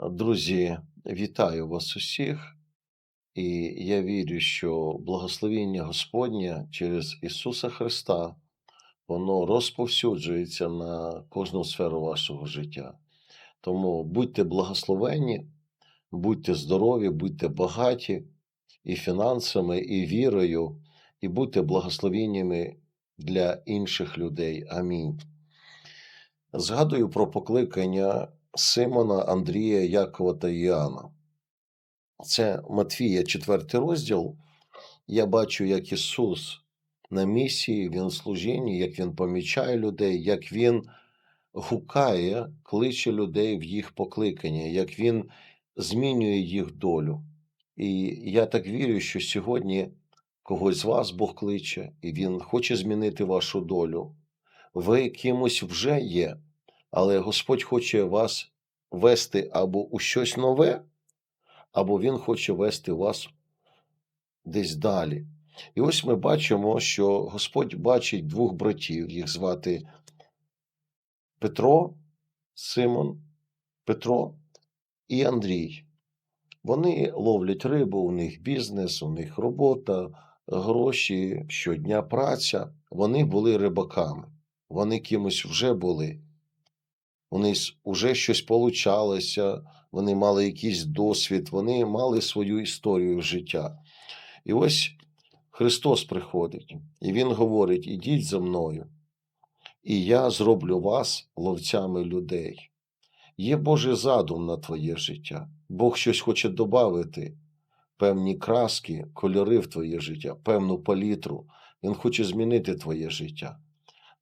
Друзі, вітаю вас усіх, і я вірю, що благословіння Господнє через Ісуса Христа, воно розповсюджується на кожну сферу вашого життя. Тому будьте благословенні, будьте здорові, будьте багаті і фінансами, і вірою, і будьте благословеннями для інших людей. Амінь. Згадую про покликання Симона, Андрія, Якова та Іоанна. Це Матфія, 4 розділ. Я бачу, як Ісус на місії, Він в служінні, як Він помічає людей, як Він гукає, кличе людей в їх покликання, як Він змінює їх долю. І я так вірю, що сьогодні когось з вас Бог кличе, і Він хоче змінити вашу долю. Ви кимось вже є, але Господь хоче вас вести або у щось нове, або Він хоче вести вас десь далі. І ось ми бачимо, що Господь бачить двох братів, їх звати Петро, Симон, Петро і Андрій. Вони ловлять рибу, у них бізнес, у них робота, гроші, щодня праця. Вони були рибаками, вони кимось вже були. У них вже щось получалося, вони мали якийсь досвід, вони мали свою історію життя. І ось Христос приходить, і Він говорить: ідіть за мною, і я зроблю вас ловцями людей. Є Божий задум на твоє життя. Бог щось хоче додати, певні краски, кольори в твоє життя, певну палітру. Він хоче змінити твоє життя.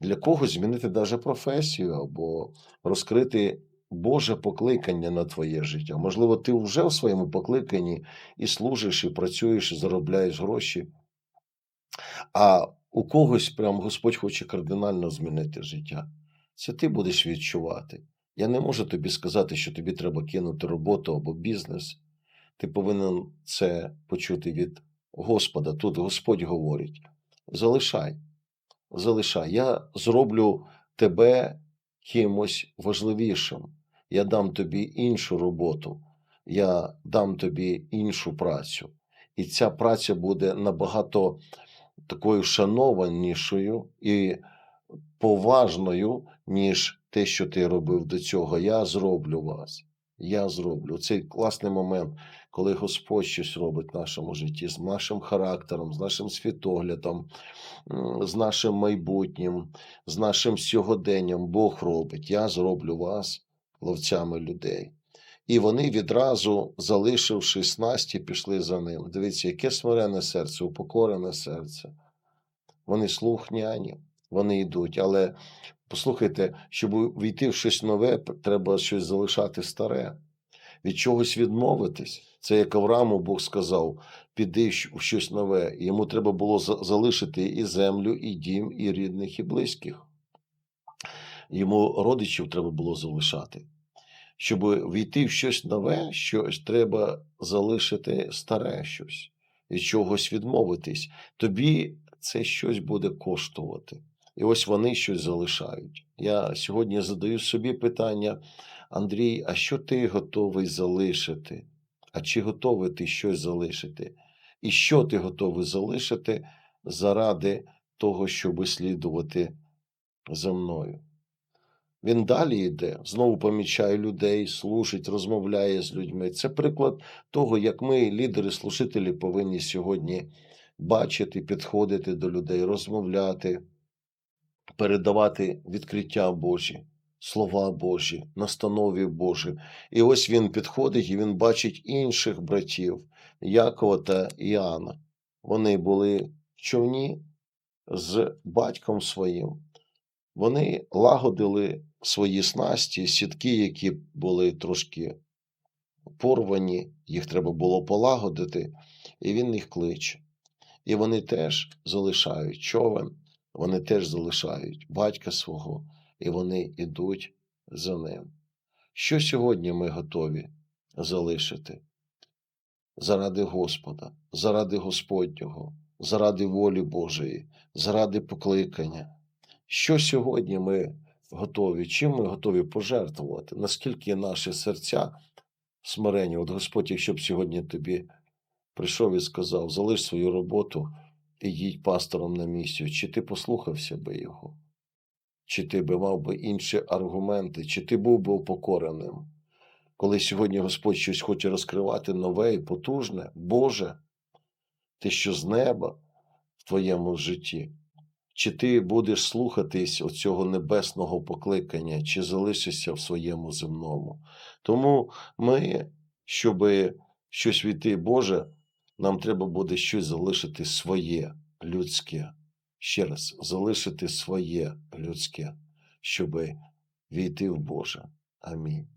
Для когось змінити навіть професію або розкрити Боже покликання на твоє життя. Можливо, ти вже в своєму покликанні і служиш, і працюєш, і заробляєш гроші. А у когось прям Господь хоче кардинально змінити життя. Це ти будеш відчувати. Я не можу тобі сказати, що тобі треба кинути роботу або бізнес. Ти повинен це почути від Господа. Тут Господь говорить: залишай, залишай. Я зроблю тебе кимось важливішим. Я дам тобі іншу роботу, я дам тобі іншу працю. І ця праця буде набагато такою шанованішою і поважною, ніж те, що ти робив до цього. Я зроблю вас. Я зроблю. Цей класний момент, коли Господь щось робить в нашому житті, з нашим характером, з нашим світоглядом, з нашим майбутнім, з нашим сьогоденням. Бог робить. Я зроблю вас ловцями людей. І вони відразу, залишивши снасті, пішли за ним. Дивіться, яке смирене серце, упокорене серце. Вони слухняні, вони йдуть. Але послухайте, щоб увійти в щось нове, треба щось залишати старе, від чогось відмовитись. Це як Аврааму Бог сказав: піди в щось нове. Йому треба було залишити і землю, і дім, і рідних, і близьких. Йому родичів треба було залишати. Щоб війти в щось нове, щось треба залишити старе щось, від чогось відмовитись. Тобі це щось буде коштувати. І ось вони щось залишають. Я сьогодні задаю собі питання, Андрій, а що ти готовий залишити? А чи готовий ти щось залишити? І що ти готовий залишити заради того, щоб слідувати за мною? Він далі йде, знову помічає людей, служить, розмовляє з людьми. Це приклад того, як ми, лідери, служителі, повинні сьогодні бачити, підходити до людей, розмовляти, передавати відкриття Божі, слова Божі, настанови Божі. І ось він підходить і він бачить інших братів Якова та Іоанна. Вони були в човні з батьком своїм. Вони лагодили свої снасті, сітки, які були трошки порвані, їх треба було полагодити, і він їх кличе. І вони теж залишають човен, вони теж залишають батька свого, і вони йдуть за ним. Що сьогодні ми готові залишити? Заради Господа, заради Господнього, заради волі Божої, заради покликання. Що сьогодні ми готові, чим ми готові пожертвувати, наскільки наші серця смиренні. От Господь, якщо б сьогодні тобі прийшов і сказав, залиш свою роботу їдь пастором на місію, чи ти послухався би його? Чи ти би мав би інші аргументи, чи ти був би упокореним? Коли сьогодні Господь щось хоче розкривати нове і потужне, Боже, ти що з неба в твоєму житті, чи ти будеш слухатись оцього небесного покликання, чи залишишся в своєму земному? Тому ми, щоб щось війти Боже, нам треба буде щось залишити своє людське. Ще раз, залишити своє людське, щоб війти в Боже. Амінь.